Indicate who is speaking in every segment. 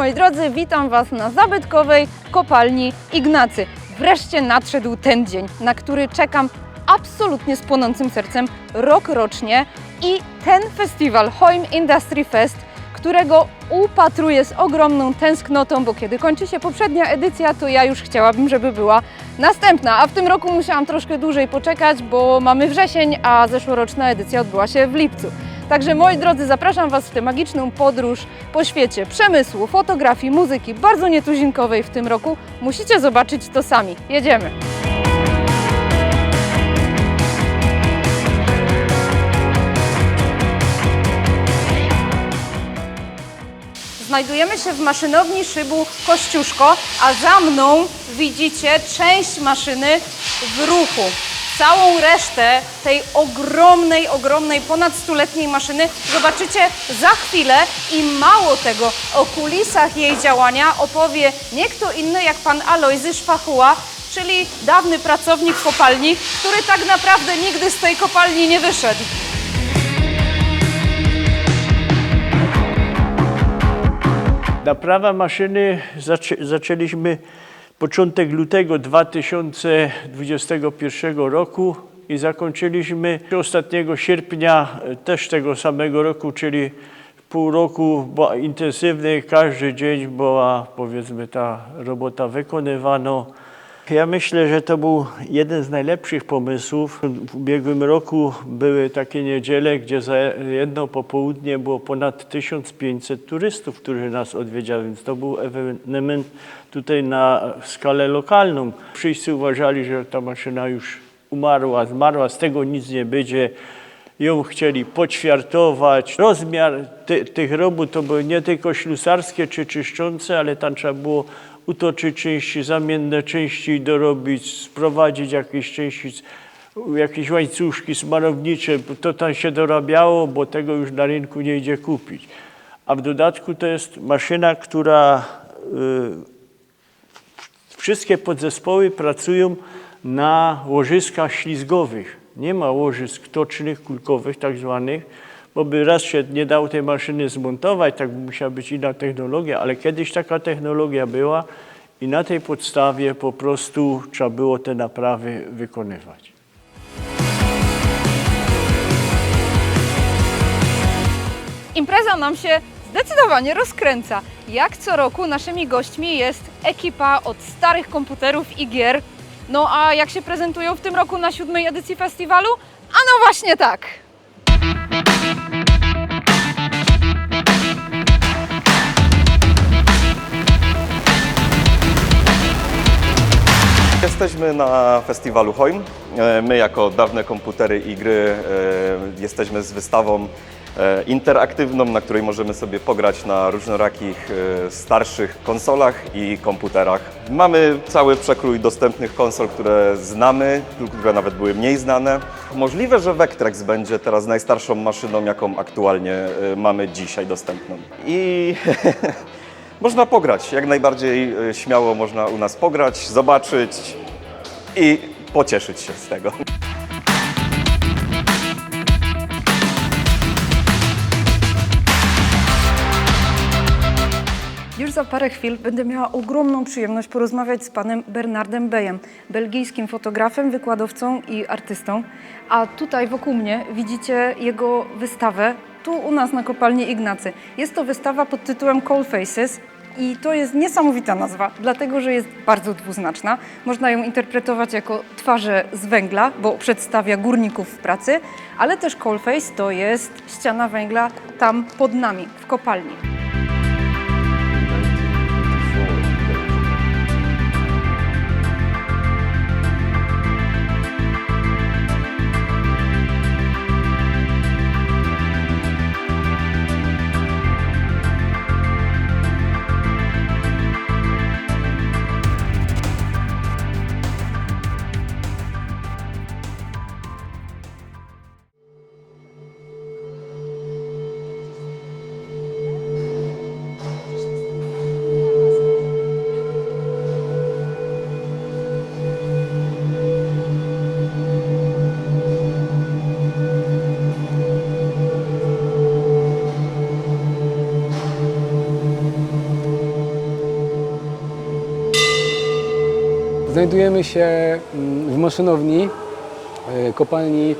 Speaker 1: moi drodzy, witam Was na zabytkowej kopalni Ignacy. Wreszcie nadszedł ten dzień, na który czekam absolutnie z płonącym sercem rok rocznie i ten festiwal Hoim Industry Fest, którego upatruję z ogromną tęsknotą, bo kiedy kończy się poprzednia edycja, to ja już chciałabym, żeby była następna, a w tym roku musiałam troszkę dłużej poczekać, bo mamy wrzesień, a zeszłoroczna edycja odbyła się w lipcu. Także moi drodzy, zapraszam Was w tę magiczną podróż po świecie przemysłu, fotografii, muzyki, bardzo nietuzinkowej w tym roku. Musicie zobaczyć to sami. Jedziemy! Znajdujemy się w maszynowni szybu Kościuszko, a za mną widzicie część maszyny w ruchu. Całą resztę tej ogromnej, ogromnej, ponad stuletniej maszyny zobaczycie za chwilę i mało tego, o kulisach jej działania opowie nie kto inny jak pan Alojzy Szwachuła, czyli dawny pracownik kopalni, który tak naprawdę nigdy z tej kopalni nie wyszedł.
Speaker 2: Naprawa maszyny zaczę, zaczęliśmy początek lutego 2021 roku i zakończyliśmy ostatniego sierpnia e, też tego samego roku, czyli pół roku była intensywny, każdy dzień była powiedzmy ta robota wykonywana. Ja myślę, że to był jeden z najlepszych pomysłów. W ubiegłym roku były takie niedziele, gdzie za jedno popołudnie było ponad 1500 turystów, którzy nas odwiedziali, więc to był ewenement tutaj na skalę lokalną. Wszyscy uważali, że ta maszyna już umarła, zmarła, z tego nic nie będzie. Ją chcieli poćwiartować. Rozmiar ty, tych robót to były nie tylko ślusarskie czy czyszczące, ale tam trzeba było utoczyć części, zamienne części dorobić, sprowadzić jakieś części, jakieś łańcuszki smarownicze. To tam się dorabiało, bo tego już na rynku nie idzie kupić. A w dodatku to jest maszyna, która y, wszystkie podzespoły pracują na łożyskach ślizgowych. Nie ma łożysk tocznych, kulkowych tak zwanych, bo by raz się nie dało tej maszyny zmontować, tak by musiała być inna technologia, ale kiedyś taka technologia była i na tej podstawie po prostu trzeba było te naprawy wykonywać.
Speaker 1: Impreza nam się zdecydowanie rozkręca. Jak co roku naszymi gośćmi jest ekipa od starych komputerów i gier. No a jak się prezentują w tym roku na siódmej edycji festiwalu? A no właśnie tak!
Speaker 3: Jesteśmy na festiwalu Hoim. E, My jako dawne komputery i gry e, jesteśmy z wystawą e, interaktywną, na której możemy sobie pograć na różnorakich starszych konsolach i komputerach. Mamy cały przekrój dostępnych konsol, które znamy które nawet były mniej znane. Możliwe, że Vectrex będzie teraz najstarszą maszyną, jaką aktualnie mamy dzisiaj dostępną. I Można pograć, jak najbardziej śmiało można u nas pograć, zobaczyć i pocieszyć się z tego.
Speaker 1: Już za parę chwil będę miała ogromną przyjemność porozmawiać z panem Bernardem Bejem, belgijskim fotografem, wykładowcą i artystą. A tutaj wokół mnie widzicie jego wystawę, tu u nas na kopalni Ignacy. Jest to wystawa pod tytułem Coal Faces. I to jest niesamowita nazwa, dlatego że jest bardzo dwuznaczna. Można ją interpretować jako twarze z węgla, bo przedstawia górników w pracy, ale też coalface to jest ściana węgla tam pod nami, w kopalni.
Speaker 4: Znajdujemy się mm, w maszynowni e, kopalni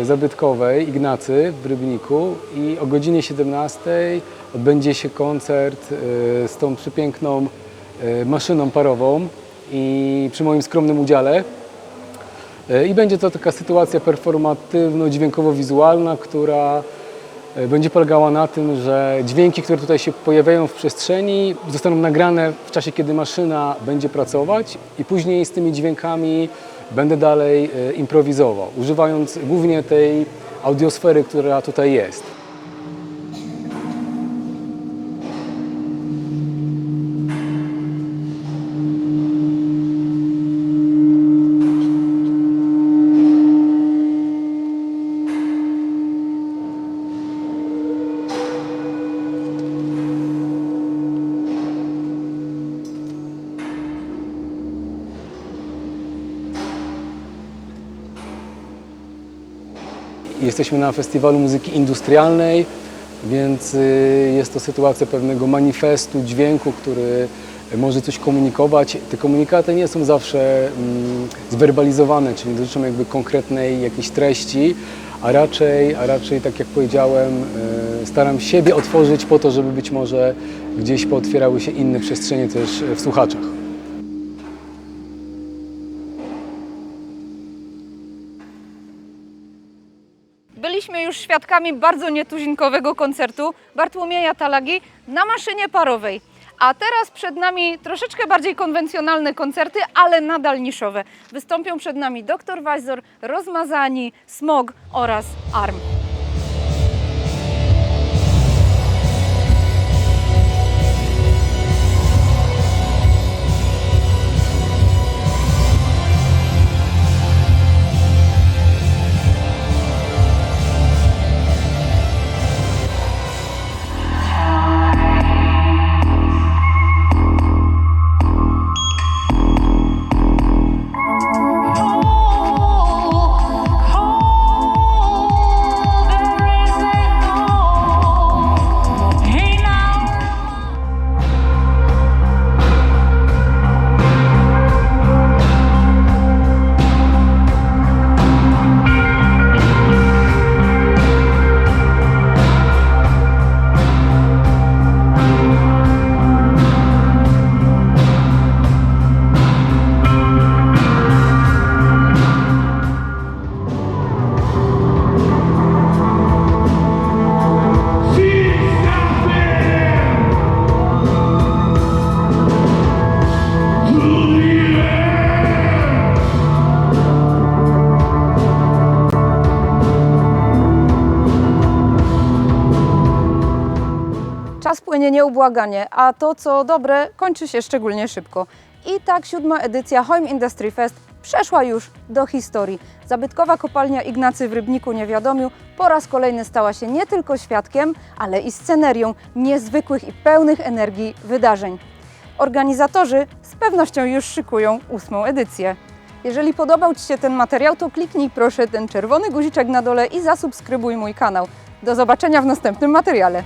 Speaker 4: e, zabytkowej Ignacy w Rybniku i o godzinie 17 odbędzie się koncert e, z tą przepiękną maszyną parową i przy moim skromnym udziale. I będzie to taka sytuacja performatywno-dźwiękowo-wizualna, która będzie polegała na tym, że dźwięki, które tutaj się pojawiają w przestrzeni, zostaną nagrane w czasie, kiedy maszyna będzie pracować i później z tymi dźwiękami będę dalej e, improwizował, używając głównie tej audiosfery, która tutaj jest. Jesteśmy na festiwalu muzyki industrialnej, więc y, jest to sytuacja pewnego manifestu, dźwięku, który może coś komunikować. Te komunikaty nie są zawsze mm, zwerbalizowane, czyli dotyczą jakby konkretnej jakiejś treści, a raczej, a raczej tak jak powiedziałem, y, staram siebie otworzyć po to, żeby być może gdzieś pootwierały się inne przestrzenie też w słuchaczach.
Speaker 1: Już świadkami bardzo nietuzinkowego koncertu Bartłomieja Talagi na maszynie parowej. A teraz przed nami troszeczkę bardziej konwencjonalne koncerty, ale nadal niszowe. Wystąpią przed nami Dr. Wajzor, Rozmazani, Smog oraz Arm. Czas płynie nieubłaganie, a to co dobre kończy się szczególnie szybko. I tak siódma edycja Home Industry Fest przeszła już do historii. Zabytkowa kopalnia Ignacy w Rybniku Niewiadomiu po raz kolejny stała się nie tylko świadkiem, ale i scenerią niezwykłych i pełnych energii wydarzeń. Organizatorzy z pewnością już szykują ósmą edycję. Jeżeli podobał Ci się ten materiał, to kliknij proszę ten czerwony guziczek na dole i zasubskrybuj mój kanał. Do zobaczenia w następnym materiale.